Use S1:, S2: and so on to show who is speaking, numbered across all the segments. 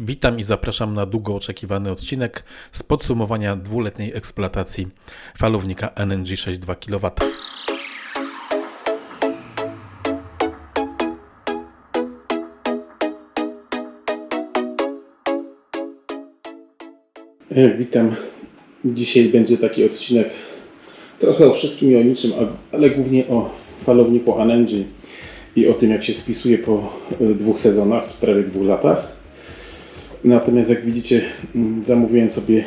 S1: Witam i zapraszam na długo oczekiwany odcinek z podsumowania dwuletniej eksploatacji falownika NNG 6.2 kW.
S2: Witam. Dzisiaj będzie taki odcinek trochę o wszystkim i o niczym, ale głównie o falowniku Anenji i o tym, jak się spisuje po e, dwóch sezonach, prawie dwóch latach. Natomiast jak widzicie, mm, zamówiłem sobie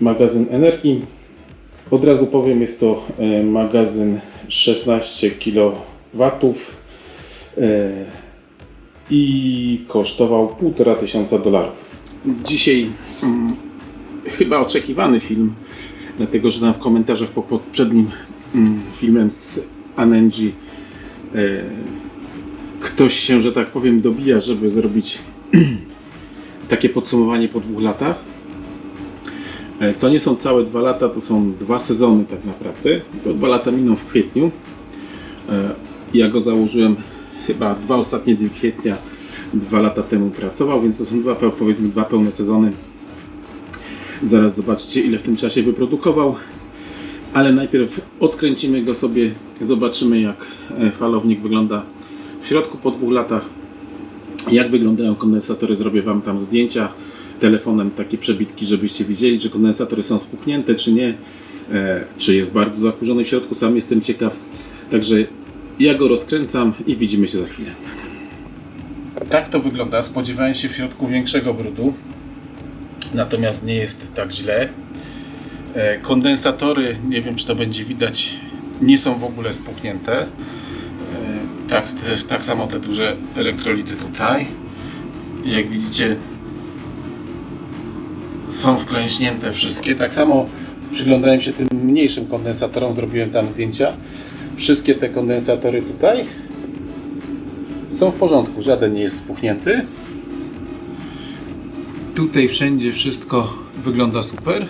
S2: magazyn energii. Od razu powiem, jest to e, magazyn 16 kW e, i kosztował 1,5 tysiąca dolarów. Dzisiaj mm, chyba oczekiwany film, dlatego że tam w komentarzach po poprzednim mm, filmem z Anenji e, ktoś się, że tak powiem, dobija, żeby zrobić takie podsumowanie po dwóch latach. E, To nie są całe dwa lata, to są dwa sezony tak naprawdę. To dwa lata miną w kwietniu. E, Ja go założyłem chyba dwa ostatnie dni kwietnia, dwa lata temu pracował, więc to są dwa, powiedzmy dwa pełne sezony. Zaraz zobaczycie ile w tym czasie wyprodukował. Ale najpierw odkręcimy go sobie, zobaczymy jak e, falownik wygląda w środku po dwóch latach. Jak wyglądają kondensatory, zrobię Wam tam zdjęcia telefonem, takie przebitki, żebyście widzieli, czy kondensatory są spuchnięte, czy nie, e, czy jest bardzo zakurzony w środku, sam jestem ciekaw. Także ja go rozkręcam i widzimy się za chwilę. Tak to wygląda. Spodziewałem się w środku większego brudu, natomiast nie jest tak źle. E, Kondensatory, nie wiem czy to będzie widać, nie są w ogóle spuchnięte. Tak, też tak samo te duże elektrolity tutaj. Jak widzicie, są wklęśnięte wszystkie. Tak samo przyglądałem się tym mniejszym kondensatorom, zrobiłem tam zdjęcia. Wszystkie te kondensatory tutaj są w porządku, żaden nie jest spuchnięty. Tutaj wszędzie wszystko wygląda super.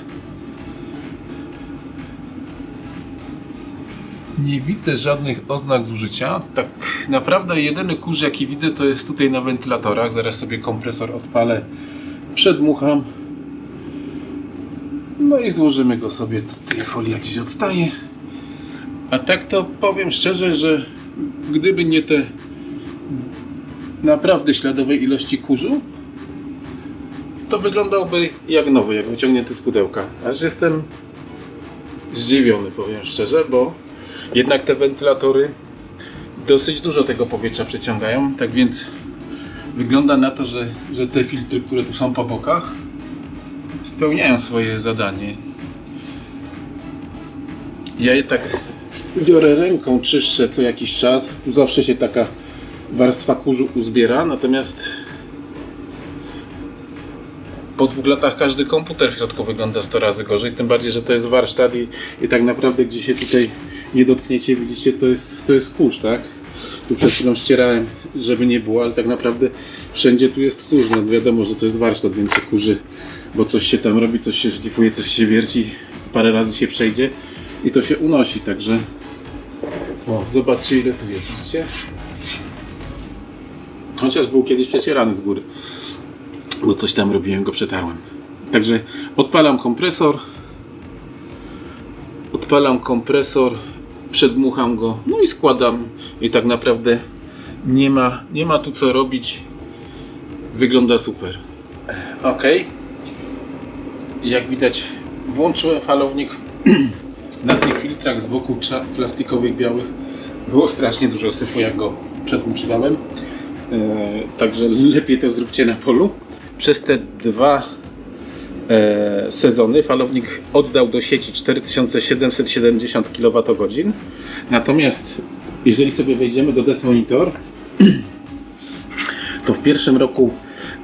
S2: Nie widzę żadnych oznak zużycia. Tak naprawdę jedyny kurz jaki widzę to jest tutaj na wentylatorach. Zaraz sobie kompresor odpalę, przedmucham. No i złożymy go sobie tutaj. Folia gdzieś odstaje. A tak to powiem szczerze, że gdyby nie te naprawdę śladowej ilości kurzu, to wyglądałby jak nowy, jak wyciągnięty z pudełka. Aż jestem zdziwiony, powiem szczerze, bo jednak te wentylatory dosyć dużo tego powietrza przeciągają, tak więc wygląda na to, że, że te filtry, które tu są po bokach, spełniają swoje zadanie. Ja je tak biorę ręką, czyszczę co jakiś czas. Tu zawsze się taka warstwa kurzu uzbiera, natomiast po dwóch latach każdy komputer w środku wygląda 100 razy gorzej, tym bardziej, że to jest warsztat i, i tak naprawdę gdzie się tutaj nie dotkniecie, widzicie, to jest, to jest kurz, tak? Tu przed chwilą ścierałem, żeby nie było, ale tak naprawdę wszędzie tu jest kurz. No wiadomo, że to jest warsztat, więc się kurzy, bo coś się tam robi, coś się szlifuje, coś się wierci, parę razy się przejdzie i to się unosi, także o, zobaczcie ile tu jest, widzicie? Chociaż był kiedyś przecierany z góry bo coś tam robiłem, go przetarłem. Także odpalam kompresor. Odpalam kompresor, przedmucham go, no i składam. I tak naprawdę nie ma, nie ma tu co robić. Wygląda super. Ok. Jak widać, włączyłem falownik na tych filtrach z boku plastikowych, białych. Było strasznie dużo syfu, jak go przedmuchiwałem. E, także lepiej to zróbcie na polu. Przez te dwa sezony falownik oddał do sieci 4770 kWh. Natomiast jeżeli sobie wejdziemy do Des Monitor, to w pierwszym roku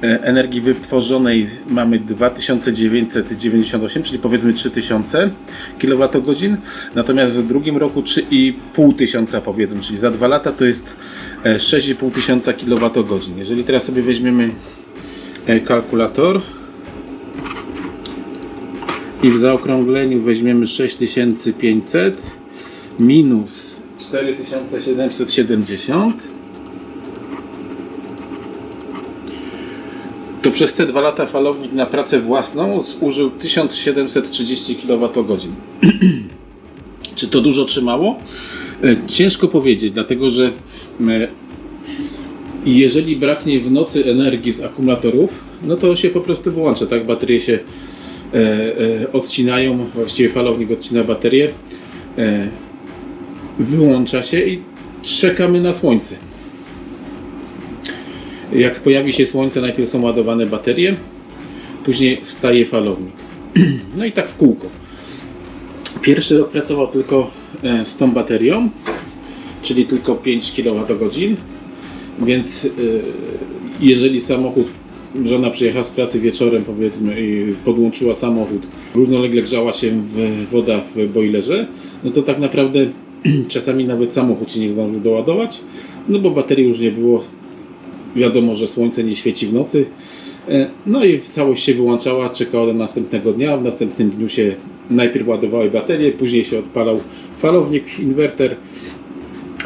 S2: e, energii wytworzonej mamy 2998, czyli powiedzmy 3000 kWh, natomiast w drugim roku 3500 powiedzmy, czyli za dwa lata to jest e, 6500 kWh. Jeżeli teraz sobie weźmiemy e, kalkulator i w zaokrągleniu weźmiemy 6500 minus 4770 to przez te dwa lata falownik na pracę własną zużył 1730 kWh. Czy to dużo, czy mało? E, Ciężko powiedzieć, dlatego że e, jeżeli braknie w nocy energii z akumulatorów, no to się po prostu wyłącza, tak? Baterie się odcinają, właściwie falownik odcina baterię, e, wyłącza się i czekamy na słońce. Jak pojawi się słońce, najpierw są ładowane baterie, później wstaje falownik. No i tak w kółko. Pierwszy rok pracował tylko e, z tą baterią, czyli tylko 5 kWh, więc e, jeżeli samochód, żona przyjechała z pracy wieczorem powiedzmy i podłączyła samochód, równolegle grzała się woda w boilerze, no to tak naprawdę czasami nawet samochód się nie zdążył doładować, no bo baterii już nie było, wiadomo, że słońce nie świeci w nocy. E, No i całość się wyłączała, czekała do następnego dnia. W następnym dniu się najpierw ładowały baterie, później się odpalał falownik, inwerter,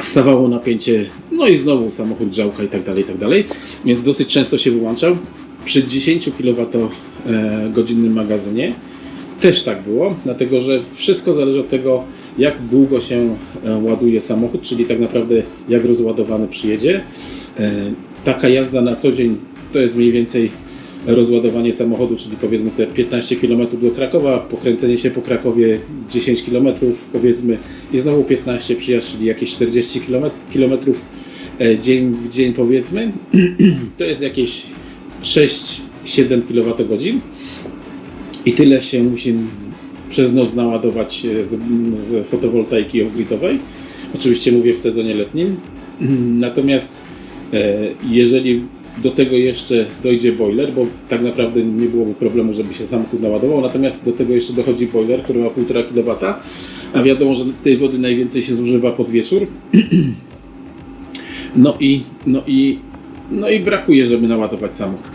S2: wstawało napięcie, no i znowu samochód, grzałka i tak dalej, i tak dalej. Więc dosyć często się wyłączał. Przy 10 kWh magazynie też tak było, dlatego że wszystko zależy od tego, jak długo się e, ładuje samochód, czyli tak naprawdę jak rozładowany przyjedzie. E, Taka jazda na co dzień to jest mniej więcej rozładowanie samochodu, czyli powiedzmy te 15 km do Krakowa, pokręcenie się po Krakowie 10 km powiedzmy i znowu 15 przyjazd, czyli jakieś 40 km, kilometrów e, dzień w dzień powiedzmy. To jest jakieś 6-7 kWh i tyle się musi przez noc naładować e, z, z fotowoltaiki off-gridowej. Oczywiście mówię w sezonie letnim. Natomiast e, jeżeli do tego jeszcze dojdzie boiler, bo tak naprawdę nie byłoby problemu, żeby się samochód naładował, natomiast do tego jeszcze dochodzi boiler, który ma 1,5 kW, a wiadomo, że tej wody najwięcej się zużywa pod wieczór. No i, no i, no i brakuje, żeby naładować samochód.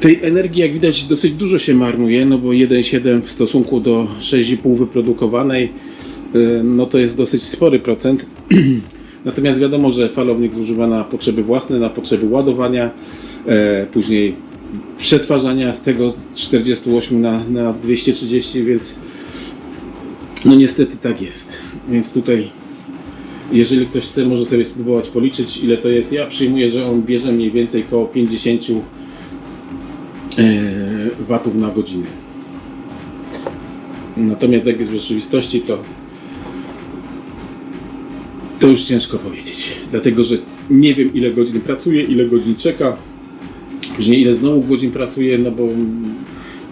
S2: Tej energii, jak widać, dosyć dużo się marnuje, no bo 1,7 w stosunku do 6,5 wyprodukowanej, y, no to jest dosyć spory procent. Natomiast wiadomo, że falownik zużywa na potrzeby własne, na potrzeby ładowania, e, później przetwarzania z tego 48 na, na 230, więc no niestety tak jest. Więc tutaj, jeżeli ktoś chce, może sobie spróbować policzyć, ile to jest. Ja przyjmuję, że on bierze mniej więcej około 50 e, watów na godzinę. Natomiast jak jest w rzeczywistości, to to już ciężko powiedzieć. Dlatego, że nie wiem ile godzin pracuje, ile godzin czeka, później ile znowu godzin pracuje, no bo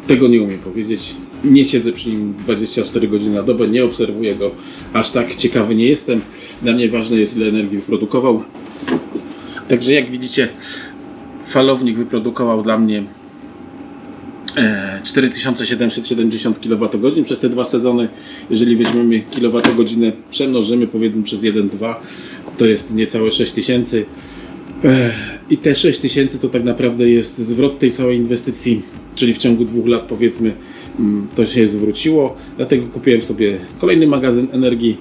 S2: tego nie umiem powiedzieć. Nie siedzę przy nim 24 godziny na dobę, nie obserwuję go, aż tak ciekawy nie jestem. Dla mnie ważne jest ile energii wyprodukował. Także jak widzicie, falownik wyprodukował dla mnie 4770 kWh przez te dwa sezony. Jeżeli weźmiemy kWh, przemnożymy powiedzmy przez 1,2, to jest niecałe 6000. E, I te 6000 to tak naprawdę jest zwrot tej całej inwestycji, czyli w ciągu dwóch lat powiedzmy mm, to się zwróciło. Dlatego kupiłem sobie kolejny magazyn energii.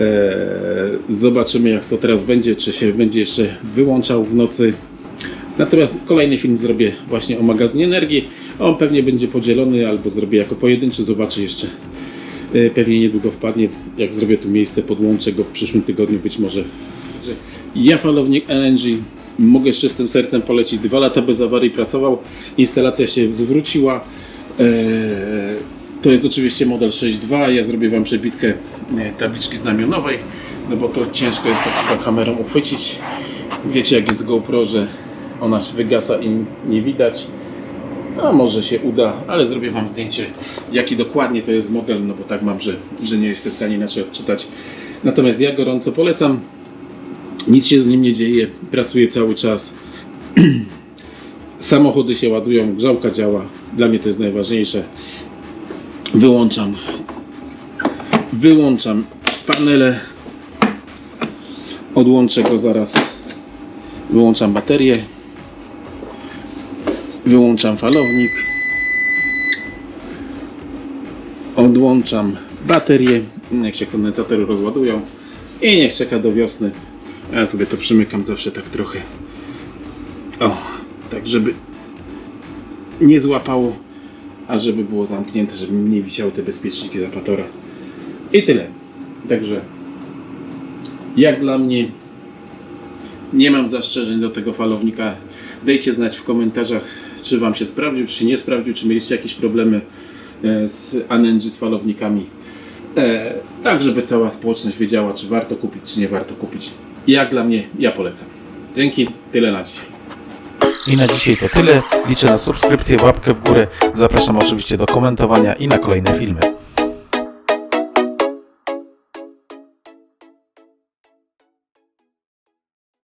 S2: E, Zobaczymy jak to teraz będzie, czy się będzie jeszcze wyłączał w nocy. Natomiast kolejny film zrobię właśnie o magazynie energii. On pewnie będzie podzielony albo zrobię jako pojedynczy, zobaczę jeszcze. E, Pewnie niedługo wpadnie, jak zrobię tu miejsce, podłączę go w przyszłym tygodniu być może. Że Ja falownik LNG mogę z czystym sercem polecić. Dwa lata bez awarii pracował, instalacja się zwróciła. E, To jest oczywiście model 6.2. Ja zrobię Wam przebitkę e, tabliczki znamionowej, no bo to ciężko jest chyba kamerą uchwycić. Wiecie jak jest GoPro, że ona się wygasa i nie widać. A może się uda, ale zrobię Wam zdjęcie, jaki dokładnie to jest model, no bo tak mam, że, że nie jestem w stanie inaczej odczytać. Natomiast ja gorąco polecam. Nic się z nim nie dzieje, pracuje cały czas. Samochody się ładują, grzałka działa. Dla mnie to jest najważniejsze. Wyłączam. Wyłączam panele. Odłączę go zaraz. Wyłączam baterię. Wyłączam falownik. Odłączam baterię. Niech się kondensatory rozładują. I niech czeka do wiosny. Ja sobie to przymykam zawsze tak trochę. O, tak żeby nie złapało, a żeby było zamknięte, żeby nie wisiały te bezpieczniki zapatora. I tyle. Także jak dla mnie nie mam zastrzeżeń do tego falownika. Dajcie znać w komentarzach, czy Wam się sprawdził, czy się nie sprawdził, czy mieliście jakieś problemy e, z Anenży, z falownikami. E, tak, żeby cała społeczność wiedziała, czy warto kupić, czy nie warto kupić. Jak dla mnie, ja polecam. Dzięki, tyle na dzisiaj.
S1: I na dzisiaj to tyle. Liczę na subskrypcję, łapkę w górę. Zapraszam oczywiście do komentowania i na kolejne filmy.